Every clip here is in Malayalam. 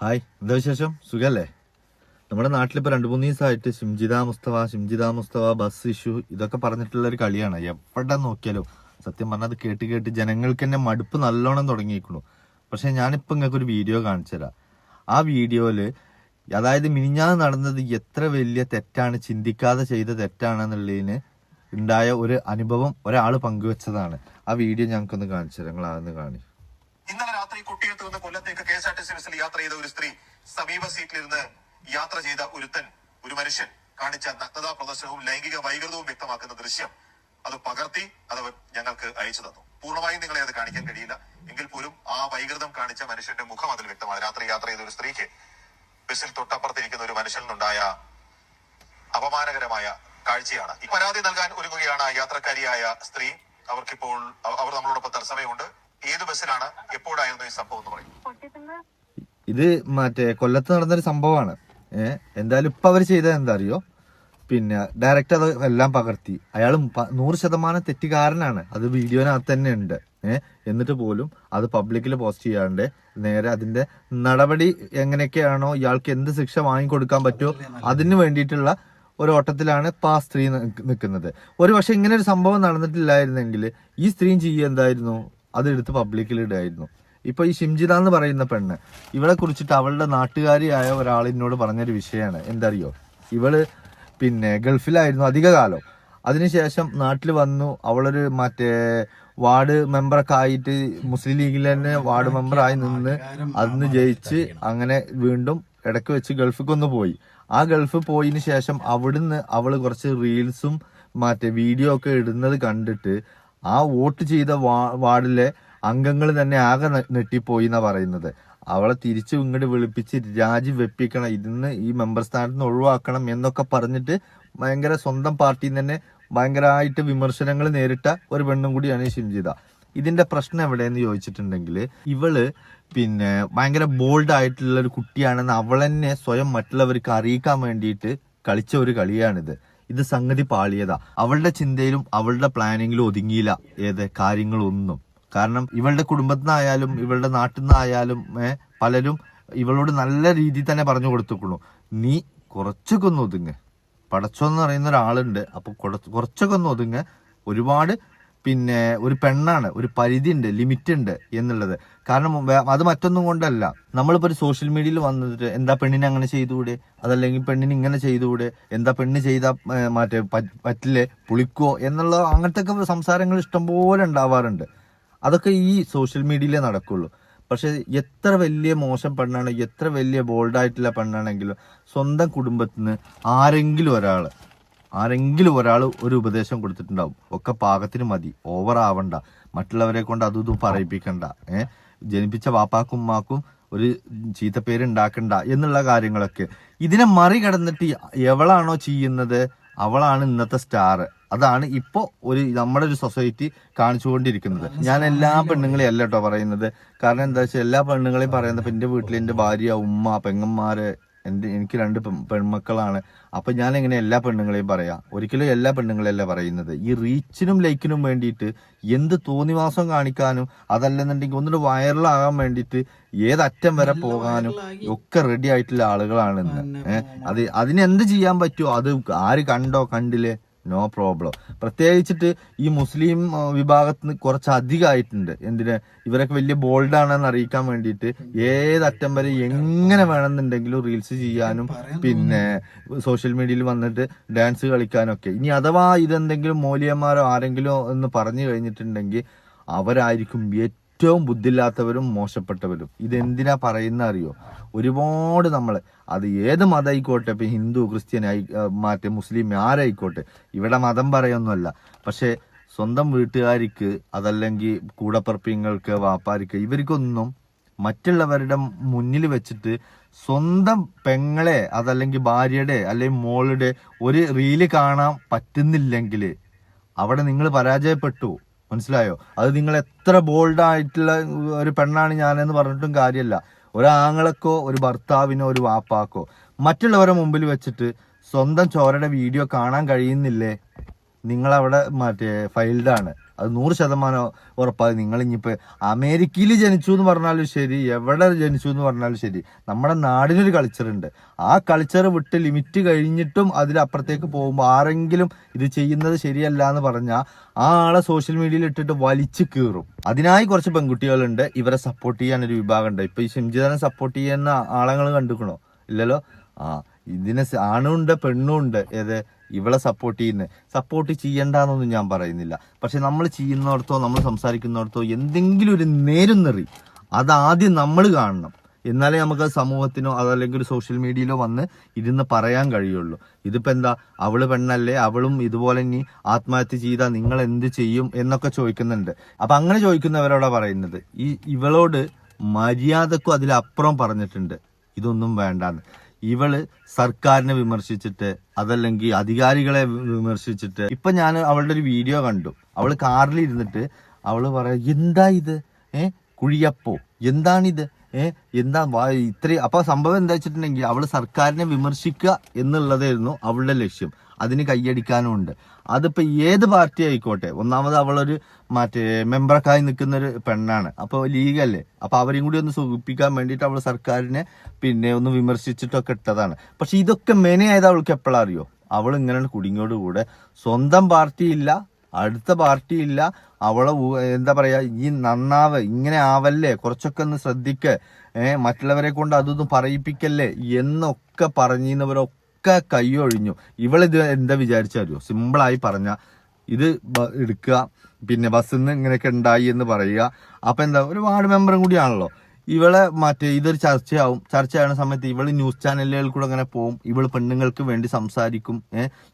ഹായ് എന്താ വിശേഷം? സുഖല്ലേ? നമ്മുടെ നാട്ടിലിപ്പോൾ രണ്ട് മൂന്ന് ദിവസമായിട്ട് ഷിംജിത മുസ്തവ ഷിംജിത മുസ്തവ ബസ് ഇഷ്യൂ ഇതൊക്കെ പറഞ്ഞിട്ടുള്ള ഒരു കളിയാണ്. എവിടെ നോക്കിയാലും സത്യം പറഞ്ഞാൽ അത് കേട്ട് കേട്ട് ജനങ്ങൾക്ക് തന്നെ മടുപ്പ് നല്ലോണം തുടങ്ങിയിരിക്കണു പക്ഷെ ഞാനിപ്പോൾ നിങ്ങൾക്ക് ഒരു വീഡിയോ കാണിച്ചു തരാം ആ വീഡിയോയിൽ അതായത് മിനിഞ്ഞാന്ന് നടന്നത് എത്ര വലിയ തെറ്റാണ് ചിന്തിക്കാതെ ചെയ്ത തെറ്റാണെന്നുള്ളതിന് ഉണ്ടായ ഒരു അനുഭവം ഒരാൾ പങ്കുവച്ചതാണ്. ആ വീഡിയോ ഞങ്ങൾക്കൊന്ന് കാണിച്ചു തരാം നിങ്ങൾ അതൊന്ന് ഇന്നലെ രാത്രി കുട്ടിയത്ത് നിന്ന് കൊല്ലത്തേക്ക് K S R T C ബസ്സിൽ യാത്ര ചെയ്ത ഒരു സ്ത്രീ സമീപ സീറ്റിലിരുന്ന് യാത്ര ചെയ്ത ഒരുത്തൻ ഒരു മനുഷ്യൻ കാണിച്ച നഗ്നതാ പ്രദർശനവും ലൈംഗിക വൈകൃതവും വ്യക്തമാക്കുന്ന ദൃശ്യം അത് പകർത്തി അത് ഞങ്ങൾക്ക് അയച്ചു തന്നു. പൂർണമായും നിങ്ങളെ അത് കാണിക്കാൻ കഴിയില്ല. എങ്കിൽ പോലും ആ വൈകൃതം കാണിച്ച മനുഷ്യന്റെ മുഖം അതിൽ വ്യക്തമാണ്. രാത്രി യാത്ര ചെയ്ത ഒരു സ്ത്രീക്ക് ബസ്സിൽ തൊട്ടപ്പുറത്തിരിക്കുന്ന ഒരു മനുഷ്യനിൽ നിന്നുണ്ടായ അപമാനകരമായ കാഴ്ചയാണ്. ഈ പരാതി നൽകാൻ ഒരുങ്ങുകയാണ് യാത്രക്കാരിയായ സ്ത്രീ. അവർക്കിപ്പോൾ അവ- അവർ നമ്മളോടൊപ്പം തത്സമയമുണ്ട്. ഏത് ബസ്സിലാണ് എപ്പോഴായിരുന്നു ഈ സംഭവം എന്ന് പറയും ഇത് മറ്റേ കൊല്ലത്ത് നടന്നൊരു സംഭവമാണ്. ഏഹ് എന്തായാലും ഇപ്പൊ അവർ ചെയ്തത് എന്താ അറിയോ പിന്നെ ഡയറക്റ്റ് അത് എല്ലാം പകർത്തി. അയാൾ നൂറ് ശതമാനം തെറ്റുകാരനാണ്. അത് വീഡിയോനകത്ത് തന്നെ ഉണ്ട്. ഏഹ് എന്നിട്ട് പോലും അത് പബ്ലിക്കിൽ പോസ്റ്റ് ചെയ്യാണ്ട് നേരെ അതിന്റെ നടപടി എങ്ങനെയൊക്കെയാണോ ഇയാൾക്ക് എന്ത് ശിക്ഷ വാങ്ങിക്കൊടുക്കാൻ പറ്റുമോ അതിന് വേണ്ടിയിട്ടുള്ള ഒരു ഓട്ടത്തിലാണ് ഇപ്പൊ ആ സ്ത്രീ നിൽക്കുന്നത് ഒരു പക്ഷെ ഇങ്ങനെ ഒരു സംഭവം നടന്നിട്ടില്ലായിരുന്നെങ്കിൽ ഈ സ്ത്രീയും ചെയ്യുക എന്തായിരുന്നു? അത് എടുത്ത് പബ്ലിക്കിൽ ഇടായിരുന്നു. ഇപ്പൊ ഈ ഷിംജിത എന്ന് പറയുന്ന പെണ്ണ് ഇവളെ കുറിച്ചിട്ട് അവളുടെ നാട്ടുകാരിയായ ഒരാൾ പറഞ്ഞൊരു വിഷയമാണ്. എന്തറിയോ? ഇവൾ പിന്നെ ഗൾഫിലായിരുന്നു അധിക കാലം അതിനുശേഷം നാട്ടിൽ വന്നു. അവളൊരു മറ്റേ വാർഡ് മെമ്പറൊക്കെ ആയിട്ട് മുസ്ലിം ലീഗിൽ തന്നെ വാർഡ് മെമ്പറായി നിന്ന് അന്ന് ജയിച്ച് അങ്ങനെ വീണ്ടും ഇടയ്ക്ക് വെച്ച് ഗൾഫിക്കൊന്ന് പോയി. ആ ഗൾഫ് പോയതിന് ശേഷം അവിടുന്ന് അവൾ കുറച്ച് റീൽസും മറ്റേ വീഡിയോ ഒക്കെ ഇടുന്നത് കണ്ടിട്ട് ആ വോട്ട് ചെയ്ത വാർഡിലെ അംഗങ്ങൾ തന്നെ ആകെ നെട്ടിപ്പോയി എന്നാ പറയുന്നത്. അവളെ തിരിച്ചു ഇങ്ങോട്ട് വിളിപ്പിച്ച് രാജി വെപ്പിക്കണം ഇതിന്ന് ഈ മെമ്പർ സ്ഥാനത്ത് നിന്ന് ഒഴിവാക്കണം എന്നൊക്കെ പറഞ്ഞിട്ട് ഭയങ്കര സ്വന്തം പാർട്ടിയിൽ തന്നെ ഭയങ്കരമായിട്ട് വിമർശനങ്ങൾ നേരിട്ട ഒരു പെണ്ണും കൂടിയാണ് ഷിംജിത ഇതിന്റെ പ്രശ്നം എവിടെയെന്ന് ചോദിച്ചിട്ടുണ്ടെങ്കിൽ ഇവൾ പിന്നെ ഭയങ്കര ബോൾഡ് ആയിട്ടുള്ള ഒരു കുട്ടിയാണെന്ന് അവളെന്നെ സ്വയം മറ്റുള്ളവർക്ക് അറിയിക്കാൻ വേണ്ടിയിട്ട് കളിച്ച ഒരു കളിയാണിത്. ഇത് സംഗതി പാളിയതാ. അവളുടെ ചിന്തയിലും അവളുടെ പ്ലാനിങ്ങിലും ഒതുങ്ങിയില്ല. ഏത് കാര്യങ്ങളൊന്നും. കാരണം ഇവളുടെ കുടുംബത്തിൽ നിന്നായാലും ഇവളുടെ നാട്ടിൽ നിന്നായാലും പലരും ഇവളോട് നല്ല രീതിയിൽ തന്നെ പറഞ്ഞു കൊടുത്തുക്കുള്ളൂ നീ കുറച്ചൊക്കെ ഒന്ന് ഒതുങ്ങ്. പടച്ചോന്ന് പറയുന്ന ഒരാളുണ്ട്. അപ്പൊ കുറച്ചൊക്കെ ഒന്ന് ഒതുങ്ങ്. ഒരുപാട് പിന്നെ ഒരു പെണ്ണാണ് ഒരു പരിധി ഉണ്ട് ലിമിറ്റ് ഉണ്ട് എന്നുള്ളത്. കാരണം അത് മറ്റൊന്നും കൊണ്ടല്ല. നമ്മളിപ്പോ ഒരു സോഷ്യൽ മീഡിയയിൽ വന്നിട്ട് എന്താ പെണ്ണിനെ അങ്ങനെ ചെയ്തുകൂടെ? അതല്ലെങ്കിൽ പെണ്ണിന് ഇങ്ങനെ ചെയ്തുകൂടെ? എന്താ പെണ്ണ് ചെയ്ത മറ്റേ പറ്റില്ലേ? പുളിക്കോ? എന്നുള്ള അങ്ങനത്തെ ഒക്കെ സംസാരങ്ങൾ ഇഷ്ടംപോലെ ഉണ്ടാവാറുണ്ട്. അതൊക്കെ ഈ സോഷ്യൽ മീഡിയയിലേ നടക്കുള്ളൂ. പക്ഷെ എത്ര വലിയ മോശം പെണ്ണാണ് എത്ര വലിയ ബോൾഡായിട്ടുള്ള പെണ്ണാണെങ്കിലും സ്വന്തം കുടുംബത്തിൽ നിന്ന് ആരെങ്കിലും ഒരാൾ ആരെങ്കിലും ഒരാൾ ഒരു ഉപദേശം കൊടുത്തിട്ടുണ്ടാവും. ഒക്കെ പാകത്തിന് മതി. ഓവർ ആവണ്ട. മറ്റുള്ളവരെ കൊണ്ട് അതും ഇതും പറയിപ്പിക്കണ്ട. ഏഹ് ജനിപ്പിച്ച വാപ്പാക്കും ഉമ്മാക്കും ഒരു ചീത്തപ്പേര് ഉണ്ടാക്കണ്ട എന്നുള്ള കാര്യങ്ങളൊക്കെ. ഇതിനെ മറികടന്നിട്ട് എവളാണോ ചെയ്യുന്നത്? അവളാണ് ഇന്നത്തെ സ്റ്റാർ അതാണ് ഇപ്പോ ഒരു നമ്മുടെ ഒരു സൊസൈറ്റി കാണിച്ചുകൊണ്ടിരിക്കുന്നത്. ഞാൻ എല്ലാ പെണ്ണുങ്ങളെയും അല്ല കേട്ടോ പറയുന്നത്. കാരണം എന്താ വെച്ചാൽ എല്ലാ പെണ്ണുങ്ങളെയും പറയുന്നത് ഇപ്പം എന്റെ വീട്ടിൽ എന്റെ ഭാര്യ ഉമ്മ പെങ്ങന്മാര് എന്റെ എനിക്ക് രണ്ട് പെൺമക്കളാണ്. അപ്പൊ ഞാൻ എങ്ങനെ എല്ലാ പെണ്ണുങ്ങളെയും പറയാം? ഒരിക്കലും എല്ലാ പെണ്ണുങ്ങളെയല്ല പറയുന്നത്. ഈ റീച്ചിനും ലൈക്കിനും വേണ്ടിയിട്ട് എന്ത് തോന്നിവാസം കാണിക്കാനും അതല്ലെന്നുണ്ടെങ്കിൽ ഒന്നുകൂടെ വൈറലാകാൻ വേണ്ടിയിട്ട് ഏതറ്റം വരെ പോകാനും ഒക്കെ റെഡി ആയിട്ടുള്ള ആളുകളാണ് ഇന്ന്. ഏഹ് അത് അതിനെന്ത് ചെയ്യാൻ പറ്റുമോ അത് ആര് കണ്ടോ? കണ്ടില്ലേ? നോ പ്രോബ്ലം പ്രത്യേകിച്ചിട്ട് ഈ മുസ്ലിം വിഭാഗത്തിൽ നിന്ന് കുറച്ചധികമായിട്ടുണ്ട് എന്തിന്? ഇവരൊക്കെ വലിയ ബോൾഡാണെന്ന് അറിയിക്കാൻ വേണ്ടിയിട്ട് ഏത് അറ്റം വരെ എങ്ങനെ വേണമെന്നുണ്ടെങ്കിലും റീൽസ് ചെയ്യാനും പിന്നെ സോഷ്യൽ മീഡിയയിൽ വന്നിട്ട് ഡാൻസ് കളിക്കാനൊക്കെ. ഇനി അഥവാ ഇതെന്തെങ്കിലും മോലിയന്മാരോ ആരെങ്കിലും എന്ന് പറഞ്ഞു കഴിഞ്ഞിട്ടുണ്ടെങ്കിൽ അവരായിരിക്കും ഏറ്റവും ബുദ്ധിയില്ലാത്തവരും മോശപ്പെട്ടവരും. ഇതെന്തിനാ പറയുന്ന അറിയോ? ഒരുപാട് നമ്മൾ അത് ഏത് മതമായിക്കോട്ടെ ഇപ്പൊ ഹിന്ദു ക്രിസ്ത്യൻ ആയി മറ്റേ മുസ്ലിം ആരായിക്കോട്ടെ ഇവിടെ മതം പറയൊന്നുമല്ല. പക്ഷെ സ്വന്തം വീട്ടുകാർക്ക് അതല്ലെങ്കിൽ കൂടപ്പറപ്പിങ്ങൾക്ക് വാപ്പാർക്ക് ഇവർക്കൊന്നും മറ്റുള്ളവരുടെ മുന്നിൽ വെച്ചിട്ട് സ്വന്തം പെങ്ങളെ അതല്ലെങ്കിൽ ഭാര്യയുടെ അല്ലെങ്കിൽ മോളുടെ ഒരു റീൽ കാണാൻ പറ്റുന്നില്ലെങ്കിൽ അവിടെ നിങ്ങൾ പരാജയപ്പെട്ടു. മനസ്സിലായോ? അത് നിങ്ങൾ എത്ര ബോൾഡ് ആയിട്ടുള്ള ഒരു പെണ്ണാണ് ഞാനെന്ന് പറഞ്ഞിട്ടും കാര്യമല്ല ഒരാങ്ങളക്കോ ഒരു ഭർത്താവിനോ ഒരു വാപ്പാക്കോ. മറ്റുള്ളവരെ മുമ്പിൽ വെച്ചിട്ട് സ്വന്തം ചോരയുടെ വീഡിയോ കാണാൻ കഴിയുന്നില്ലേ? നിങ്ങളവിടെ മറ്റേ ഫൈൽഡാണ് അത് നൂറ് ശതമാനം ഉറപ്പായി. നിങ്ങൾ ഇനിയിപ്പോ അമേരിക്കയിൽ ജനിച്ചു എന്ന് പറഞ്ഞാലും ശരി എവിടെ ജനിച്ചു എന്ന് പറഞ്ഞാലും ശരി നമ്മുടെ നാടിനൊരു കൾച്ചർ ഉണ്ട്. ആ കൾച്ചർ വിട്ട് ലിമിറ്റ് കഴിഞ്ഞിട്ടും അതിലപ്പുറത്തേക്ക് പോകുമ്പോൾ ആരെങ്കിലും ഇത് ചെയ്യുന്നത് ശരിയല്ല എന്ന് പറഞ്ഞാൽ ആ ആളെ സോഷ്യൽ മീഡിയയിൽ ഇട്ടിട്ട് വലിച്ചു കീറും. അതിനായി കുറച്ച് പെൺകുട്ടികളുണ്ട്. ഇവരെ സപ്പോർട്ട് ചെയ്യാൻ ഒരു വിഭാഗം ഉണ്ട്. ഇപ്പൊ ഈ ഷിംജിതനെ സപ്പോർട്ട് ചെയ്യുന്ന ആളങ്ങൾ കണ്ടുക്കണോ ഇല്ലല്ലോ? ആ ഇതിനെ ആണുണ്ട് പെണ്ണുണ്ട് ഏത്? ഇവളെ സപ്പോർട്ട് ചെയ്യുന്നത് സപ്പോർട്ട് ചെയ്യണ്ടെന്നൊന്നും ഞാൻ പറയുന്നില്ല. പക്ഷെ നമ്മൾ ചെയ്യുന്നിടത്തോ നമ്മൾ സംസാരിക്കുന്നിടത്തോ എന്തെങ്കിലും ഒരു നേരുന്നെറി അതാദ്യം നമ്മൾ കാണണം. എന്നാലേ നമുക്ക് സമൂഹത്തിനോ അതല്ലെങ്കിൽ സോഷ്യൽ മീഡിയയിലോ വന്ന് ഇരുന്ന് പറയാൻ കഴിയുള്ളൂ. ഇതിപ്പോ എന്താ? അവൾ പെണ്ണല്ലേ അവളും ഇതുപോലെ ഇനി ആത്മഹത്യ ചെയ്താൽ നിങ്ങൾ എന്ത് ചെയ്യും എന്നൊക്കെ ചോദിക്കുന്നുണ്ട്. അപ്പൊ അങ്ങനെ ചോദിക്കുന്നവരോടാ പറയുന്നത്. ഈ ഇവളോട് മര്യാദക്കും അതിലപ്പുറം പറഞ്ഞിട്ടുണ്ട്. ഇതൊന്നും വേണ്ടാന്ന്. ഇവൾ സർക്കാരിനെ വിമർശിച്ചിട്ട് അതല്ലെങ്കിൽ അധികാരികളെ വിമർശിച്ചിട്ട്. ഇപ്പൊ ഞാൻ അവളുടെ ഒരു വീഡിയോ കണ്ടു. അവൾ കാറിൽ ഇരുന്നിട്ട് അവൾ പറയാ എന്താ ഇത്? ഏ? കുഴിയപ്പോ? എന്താണിത്? ഏ? എന്താ ഇത്രയും അപ്പൊ സംഭവം എന്താ വെച്ചിട്ടുണ്ടെങ്കിൽ അവൾ സർക്കാരിനെ വിമർശിക്കുക എന്നുള്ളതായിരുന്നു അവളുടെ ലക്ഷ്യം. അതിന് കൈയടിക്കാനും ഉണ്ട് അതിപ്പോൾ ഏത് പാർട്ടി ആയിക്കോട്ടെ ഒന്നാമത് അവളൊരു മറ്റേ മെമ്പർക്കായി നിൽക്കുന്ന ഒരു പെണ്ണാണ്. അപ്പോൾ ലീഗല്ലേ. അപ്പോൾ അവരെയും കൂടി ഒന്ന് സുഖിപ്പിക്കാൻ വേണ്ടിയിട്ട് അവൾ സർക്കാരിനെ പിന്നെ ഒന്ന് വിമർശിച്ചിട്ടൊക്കെ ഇട്ടതാണ്. പക്ഷെ ഇതൊക്കെ മെനയായത് അവൾക്ക് എപ്പോഴാ അറിയോ? അവൾ ഇങ്ങനെ കുടുങ്ങിയോടുകൂടെ സ്വന്തം പാർട്ടി ഇല്ല അടുത്ത പാർട്ടി ഇല്ല. അവളെ എന്താ പറയുക ഈ നന്നാവ് ഇങ്ങനെ ആവല്ലേ കുറച്ചൊക്കെ ഒന്ന് ശ്രദ്ധിക്കേ. മറ്റുള്ളവരെ കൊണ്ട് അതൊന്നും പറയിപ്പിക്കല്ലേ എന്നൊക്കെ പറഞ്ഞിരുന്നവരൊക്കെ കൈയൊഴിഞ്ഞു ഇവളിത് എന്താ വിചാരിച്ചറിയോ സിമ്പിളായി പറഞ്ഞ ഇത് എടുക്കുക പിന്നെ ബസ്സിൽ നിന്ന് ഇങ്ങനെയൊക്കെ ഉണ്ടായി എന്ന് പറയുക. അപ്പം എന്താ ഒരു വാർഡ് മെമ്പറും കൂടിയാണല്ലോ. ഇവളെ മറ്റേ ഇതൊരു ചർച്ചയാവും. ചർച്ചയാവുന്ന സമയത്ത് ഇവൾ ന്യൂസ് ചാനലുകളിൽ കൂടെ അങ്ങനെ പോവും. ഇവൾ പെണ്ണുങ്ങൾക്ക് വേണ്ടി സംസാരിക്കും.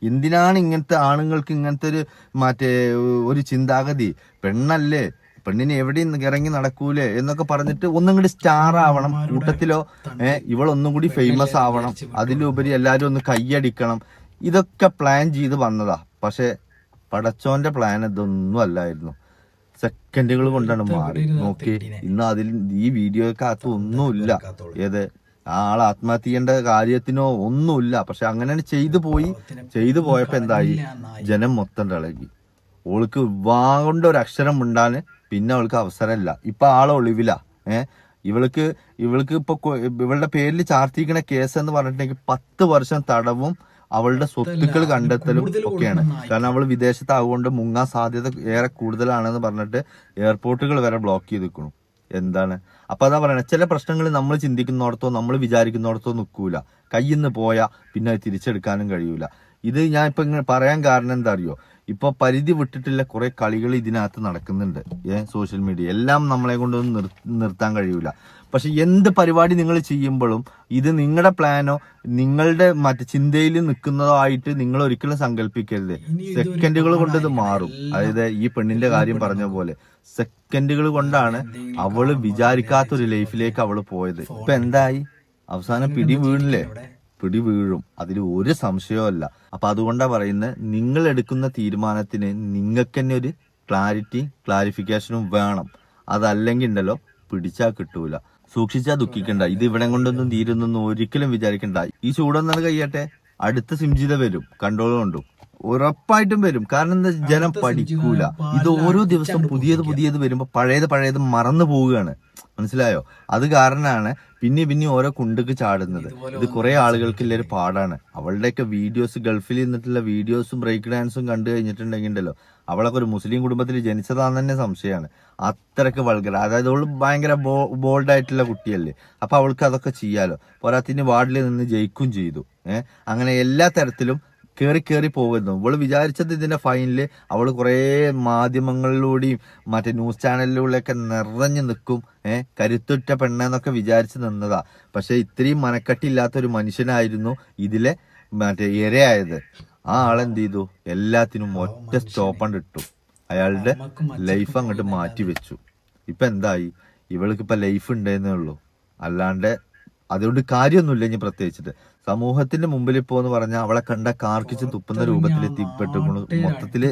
എന്തിനാണ് ഇങ്ങനത്തെ ആണുങ്ങൾക്ക് ഇങ്ങനത്തെ ഒരു മറ്റേ ഒരു ചിന്താഗതി? പെണ്ണല്ലേ. പെണ്ണിന് എവിടെയും ഇറങ്ങി നടക്കൂലേ എന്നൊക്കെ പറഞ്ഞിട്ട് ഒന്നും കൂടി സ്റ്റാർ ആവണം കൂട്ടത്തിലോ ഏഹ് ഇവളൊന്നും കൂടി ഫേമസ് ആവണം. അതിലുപരി എല്ലാരും ഒന്ന് കൈയടിക്കണം. ഇതൊക്കെ പ്ലാൻ ചെയ്ത് വന്നതാ. പക്ഷെ പടച്ചോന്റെ പ്ലാൻ ഇതൊന്നും അല്ലായിരുന്നു. സെക്കൻഡുകൾ കൊണ്ടാണ് മാറി. നോക്കി ഇന്ന് അതിൽ ഈ വീഡിയോക്കകത്ത് ഒന്നുമില്ല. ഏത് ആൾ ആത്മഹത്യ ചെയ്യേണ്ട കാര്യത്തിനോ ഒന്നുമില്ല. പക്ഷെ അങ്ങനെ ചെയ്തു പോയി. ചെയ്തു പോയപ്പോ എന്തായി? ജനം മൊത്തം ഇളകി ഓൾക്ക് വാ കൊണ്ട് ഒരു അക്ഷരം ഉണ്ടാന് പിന്നെ അവൾക്ക് അവസരമില്ല. ഇപ്പൊ ആൾ ഒളിവില. ഏ? ഇവൾക്ക് ഇവൾക്ക് ഇപ്പൊ ഇവളുടെ പേരിൽ ചാർത്തിക്കണ കേസ് എന്ന് പറഞ്ഞിട്ടുണ്ടെങ്കിൽ പത്ത് വർഷം തടവും അവളുടെ സ്വത്തുക്കൾ കണ്ടെത്തലും ഒക്കെയാണ്. കാരണം അവൾ വിദേശത്താകൊണ്ട് മുങ്ങാൻ സാധ്യത ഏറെ കൂടുതലാണെന്ന് പറഞ്ഞിട്ട് എയർപോർട്ടുകൾ വരെ ബ്ലോക്ക് ചെയ്ത് നിൽക്കണം എന്താണ്? അപ്പൊ അതാ പറയണേ ചില പ്രശ്നങ്ങൾ നമ്മൾ ചിന്തിക്കുന്നിടത്തോ നമ്മൾ വിചാരിക്കുന്നിടത്തോ നിൽക്കൂല. കയ്യിൽ നിന്ന് പോയാൽ പിന്നെ തിരിച്ചെടുക്കാനും കഴിയൂല. ഇത് ഞാൻ ഇപ്പൊ ഇങ്ങനെ പറയാൻ കാരണം എന്താ അറിയോ? ഇപ്പൊ പരിധി വിട്ടിട്ടില്ല കുറെ കളികൾ ഇതിനകത്ത് നടക്കുന്നുണ്ട്. ഏ സോഷ്യൽ മീഡിയ എല്ലാം നമ്മളെ കൊണ്ടൊന്നും നിർ നിർത്താൻ കഴിയൂല. പക്ഷെ എന്ത് പരിപാടി നിങ്ങൾ ചെയ്യുമ്പോഴും ഇത് നിങ്ങളുടെ പ്ലാനോ നിങ്ങളുടെ മറ്റു ചിന്തയിൽ നിൽക്കുന്നതോ ആയിട്ട് നിങ്ങൾ ഒരിക്കലും സങ്കല്പിക്കരുത് സെക്കൻഡുകൾ കൊണ്ട് ഇത് മാറും. അതായത് ഈ പെണ്ണിന്റെ കാര്യം പറഞ്ഞ പോലെ. സെക്കൻഡുകൾ കൊണ്ടാണ് അവൾ വിചാരിക്കാത്ത ഒരു ലൈഫിലേക്ക് അവൾ പോയത്. ഇപ്പൊ എന്തായി? അവസാനം പിടി വീണില്ലേ? പിടി വീഴും അതിൽ ഒരു സംശയവും അപ്പൊ അതുകൊണ്ടാണ് പറയുന്നത് നിങ്ങൾ എടുക്കുന്ന തീരുമാനത്തിന് നിങ്ങൾക്ക് തന്നെ ഒരു ക്ലാരിറ്റി ക്ലാരിഫിക്കേഷനും വേണം. അതല്ലെങ്കിൽ ഉണ്ടല്ലോ പിടിച്ചാ കിട്ടൂല. സൂക്ഷിച്ചാ ദുഃഖിക്കണ്ട. ഇത് ഇവിടെ കൊണ്ടൊന്നും തീരുന്നൊന്നും ഒരിക്കലും വിചാരിക്കണ്ട. ഈ ചൂടൊന്നത് കഴിയട്ടെ. അടുത്ത സിംജിത വരും. കൺട്രോൾ കൊണ്ടും. ഉറപ്പായിട്ടും വരും. കാരണം എന്താ ജനം പഠിക്കൂല. ഇത് ഓരോ ദിവസം പുതിയത് പുതിയത് വരുമ്പോ പഴയത് പഴയത് മറന്നു പോവുകയാണ്. മനസ്സിലായോ? അത് കാരണമാണ് പിന്നെ പിന്നെ ഓരോ കുണ്ടുക്ക് ചാടുന്നത്. ഇത് കുറെ ആളുകൾക്ക് ഒരു പാടാണ്. അവളുടെയൊക്കെ വീഡിയോസ് ഗൾഫിൽ നിന്നിട്ടുള്ള വീഡിയോസും ബ്രേക്ക് ഡാൻസും കണ്ടു കഴിഞ്ഞിട്ടുണ്ടെങ്കിൽ ഉണ്ടല്ലോ അവളൊക്കെ ഒരു മുസ്ലിം കുടുംബത്തിൽ ജനിച്ചതാന്ന് തന്നെ സംശയമാണ്. അത്രയ്ക്ക് വൾഗർ അതായത് അവൾ ഭയങ്കര ബോൾഡ് ആയിട്ടുള്ള കുട്ടിയല്ലേ. അപ്പൊ അവൾക്ക് അതൊക്കെ ചെയ്യാലോ. പോരാത്തിന് വാർഡിൽ നിന്ന് ജയിക്കും ചെയ്തു. ഏഹ് അങ്ങനെ എല്ലാ തരത്തിലും കേറി കയറി പോകുന്നു. ഇവൾ വിചാരിച്ചത് ഇതിന്റെ ഫൈനൽ അവൾ കുറേ മാധ്യമങ്ങളിലൂടെയും മറ്റേ ന്യൂസ് ചാനലിലൂടെയൊക്കെ നിറഞ്ഞു നിൽക്കും. ഏഹ് കരുത്തുറ്റ പെണ്ണെന്നൊക്കെ വിചാരിച്ച് നിന്നതാ. പക്ഷെ ഇത്രയും മനക്കട്ടില്ലാത്ത ഒരു മനുഷ്യനായിരുന്നു ഇതിലെ മറ്റേ ഇരയായത്. ആ ആളെന്ത് ചെയ്തു? എല്ലാത്തിനും ഒറ്റ സ്റ്റോപ്പ് ഇട്ടു. അയാളുടെ ലൈഫ് അങ്ങോട്ട് മാറ്റി വെച്ചു. ഇപ്പൊ എന്തായി? ഇവൾക്ക് ഇപ്പൊ ലൈഫ് ഉണ്ടെന്നേ ഉള്ളൂ. അല്ലാണ്ട് അതുകൊണ്ട് കാര്യമൊന്നുമില്ല ഇനി പ്രത്യേകിച്ചിട്ട്. സമൂഹത്തിന്റെ മുമ്പിൽ ഇപ്പോ എന്ന് പറഞ്ഞാൽ അവളെ കണ്ട കാർക്കിച്ച് തുപ്പുന്ന രൂപത്തിൽ എത്തിപ്പെട്ടു മൊത്തത്തിൽ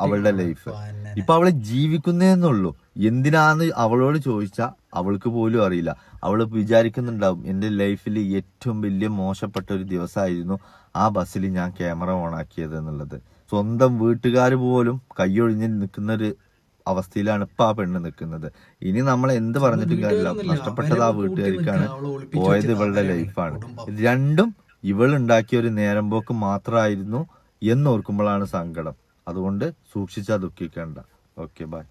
അവളുടെ ലൈഫ് ഇപ്പൊ അവളെ ജീവിക്കുന്നേന്നുള്ളൂ എന്തിനാന്ന് അവളോട് ചോദിച്ചാ അവൾക്ക് പോലും അറിയില്ല. അവൾ വിചാരിക്കുന്നുണ്ടാവും എന്റെ ലൈഫിൽ ഏറ്റവും വലിയ മോശപ്പെട്ട ഒരു ദിവസമായിരുന്നു ആ ബസ്സിൽ ഞാൻ ക്യാമറ ഓൺ ആക്കിയത് എന്നുള്ളത്. സ്വന്തം വീട്ടുകാർ പോലും കൈയൊഴിഞ്ഞ് നിൽക്കുന്ന ഒരു അവസ്ഥയിലാണ് ഇപ്പൊ ആ പെണ്ണ് നിൽക്കുന്നത് ഇനി നമ്മൾ എന്ത് പറഞ്ഞിട്ട് കാര്യമില്ല. നഷ്ടപ്പെട്ടത് ആ വീട്ടുകാർക്കാണ് പോയത് ഇവളുടെ ലൈഫാണ്. രണ്ടും ഇവൾ ഉണ്ടാക്കിയ ഒരു നേരം പോക്ക് മാത്രമായിരുന്നു എന്നോർക്കുമ്പോഴാണ് സങ്കടം. അതുകൊണ്ട് സൂക്ഷിച്ചാ ദുഃഖിക്കേണ്ട. Okay bye.